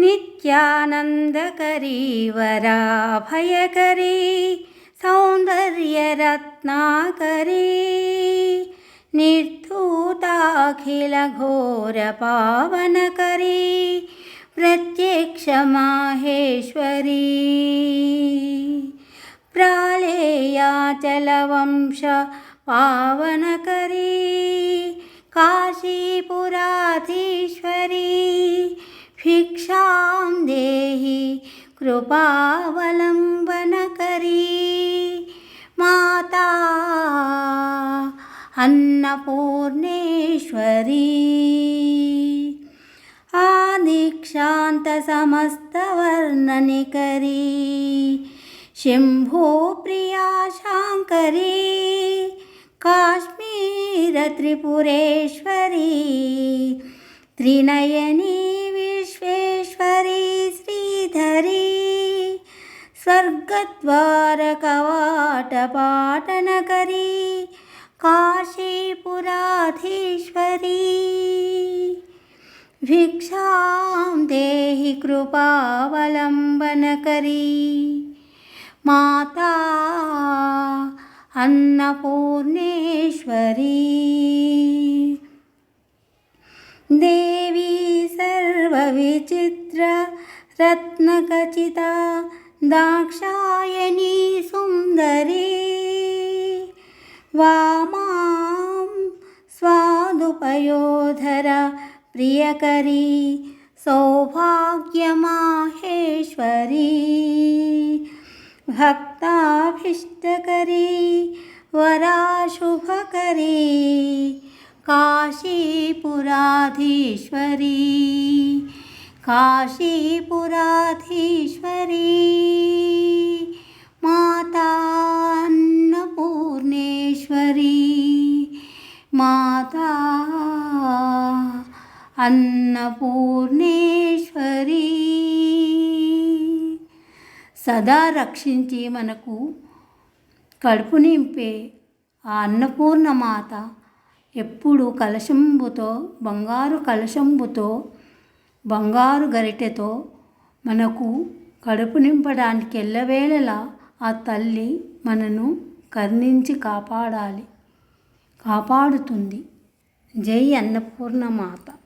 नित्यानन्दकरी वराभयकरी सौन्दर्यरत्नाकरी निर्धूताखिलघोरपावनकरी प्रत्यक्षमाहेश्वरी प्रालेयाचलवंश पावनकरी काशीपुराधीश्वरी भिक्षां देहि कृपावलम्बनकरी माता अन्नपूर्णेश्वरी। आदीक्षान्तसमस्तवर्णनिकरी शम्भोप्रिया शाङ्करी। काश्मीरत्रिपुरेश्वरी। त्रिनयनी स्वर्गद्वारकवाटपाटनकरी काशीपुराधीश्वरी। भिक्षां देहि कृपावलम्बनकरी। माता अन्नपूर्णेश्वरी। देवी सर्वविचित्र रत्नखचिता दाक्षायणी सुन्दरी। वामां स्वादुपयोधर प्रियकरी सौभाग्यमाहेश्वरी। भक्ताभीष्टकरी वराशुभकरी काशीपुराधीश्वरी काशीपुराधीश्वरी मातान्नपूर्णेश्वरी माता అన్నపూర్ణేశ్వరి సదా రక్షించి మనకు కడుపు నింపే ఆ అన్నపూర్ణమాత ఎప్పుడు కలశంబుతో బంగారు కలశంబుతో బంగారు గరిటెతో మనకు కడుపు నింపడానికి ఎల్లవేళలా ఆ తల్లి మనను కర్ణించి కాపాడాలి కాపాడుతుంది. జై అన్నపూర్ణ మాత.